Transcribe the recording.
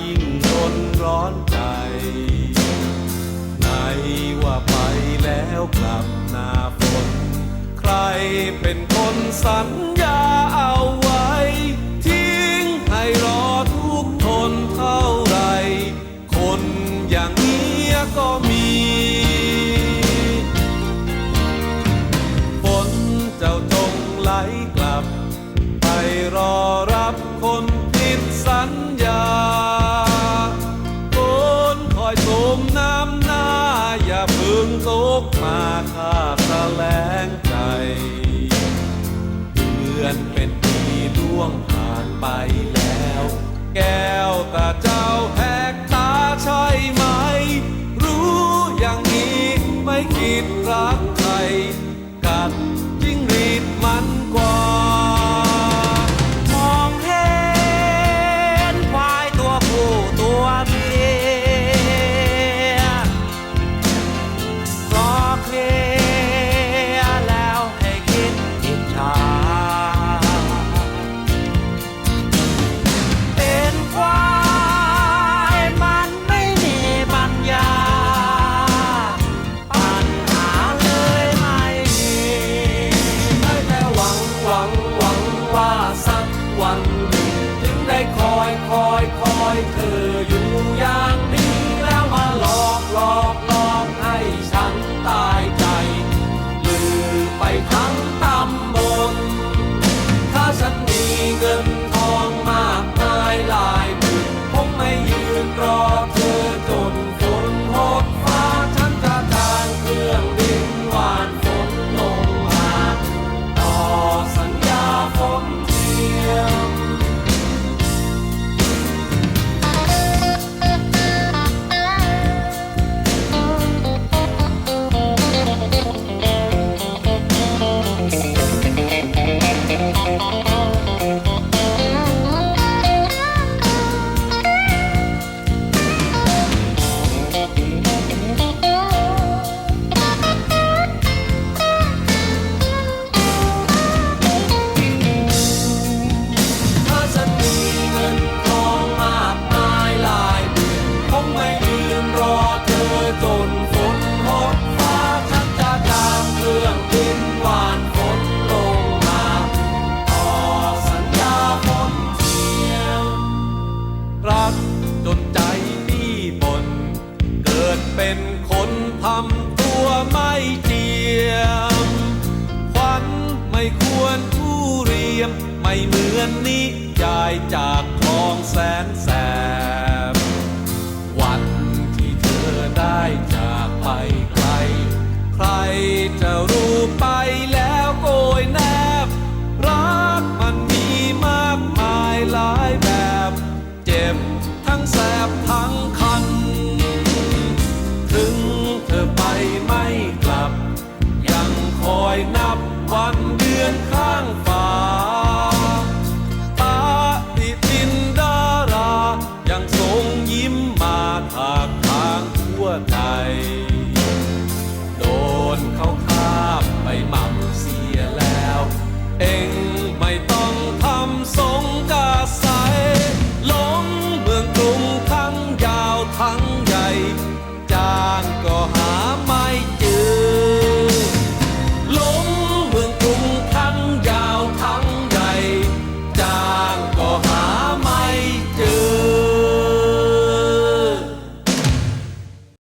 ยิ่งทนร้อนใจในว่าไปแล้วกลับหน้าฝน ใครเป็นคนสัญญาเอาไว้ ทิ้งให้รอทุกทนเท่าไร คนอย่างนี้ นโศกมาข้าแสลงใจเดือนเป็นปีล่วงผ่านไปแล้ว แก้วตาเจ้าแหกตาใช่ไหม รู้อย่างนี้ไม่คิดรักใครกัน คอยเธอ 唱